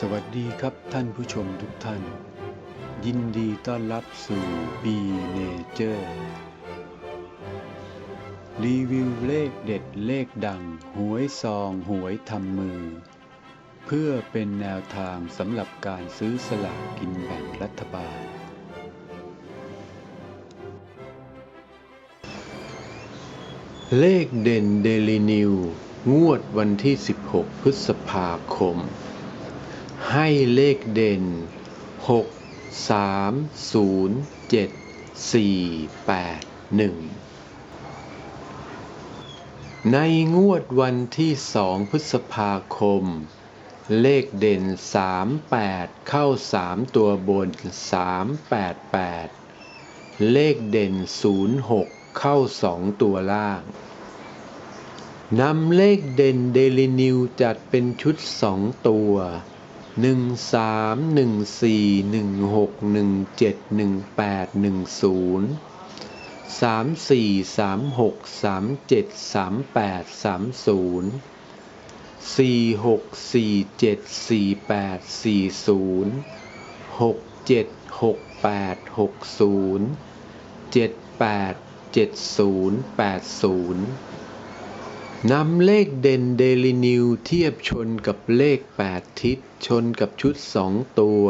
สวัสดีครับท่านผู้ชมทุกท่าน ยินดีต้อนรับสู่ B Nature รีวิวเลขเด็ดเลขดัง หวยซองหวยทำมือ เพื่อเป็นแนวทางสำหรับการซื้อสลากกินแบ่งรัฐบาล เลขเด่นเดลินิว งวดวันที่ 16 พฤษภาคม ให้เลขเด่น 6 3 0 7 4 8 1 ในงวดวันที่ 2 พฤษภาคม เลขเด่น 38 เข้า 3 ตัวบน 388 เลขเด่น 06 เข้า 2 ตัวล่างนำเลขเด่นเดลินิวจัดเป็นชุด2ตัว หนึ่งสามหนึ่งสี่หนึ่งหกหนึ่งเจ็ดหนึ่งแปดหนึ่งศูนย์สามสี่สามหกสามเจ็ดสามแปดสามศูนย์สี่หกสี่เจ็ดสี่แปดสี่ศูนย์หกเจ็ดหกแปดหกศูนย์เจ็ดแปดเจ็ดศูนย์แปดศูนย์ นำเลขเด่นเดลินิวเทียบชนกับเลข 8 ทิศ ชนกับชุด 2 ตัว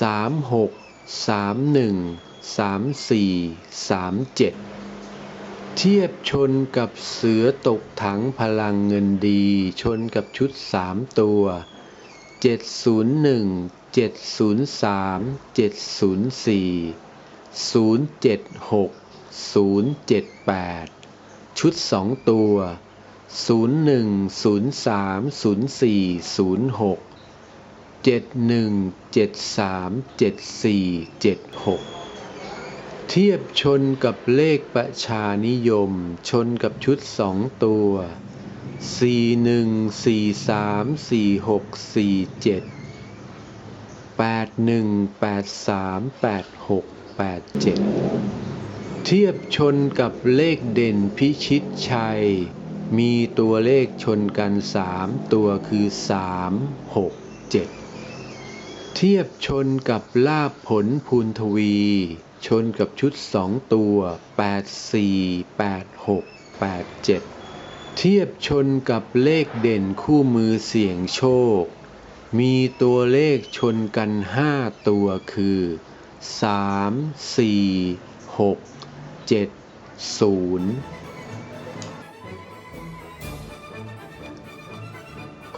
36 31 34 37 เทียบชนกับเสือตกถังพลังเงินดี ชนกับชุด 3 ตัว 701 703 704 076 078 ชุด 2 ตัว01 01030406 71 73 74 76 เทียบชนกับเลขประชานิยม ชนกับชุด2ตัว 41 43 46 47 81 83 86 87 เทียบชนกับเลขเด่นพิชิตชัย มีตัวเลขชนกัน 3 ตัวคือ 3 6 7 เทียบชนกับลาบผลพูนทวี ชนกับชุด 2 ตัว 8 4 8 6 8 7 เทียบชนกับเลขเด่นคู่มือเสี่ยงโชค มีตัวเลขชนกัน 5 ตัวคือ 3 4 6 7 0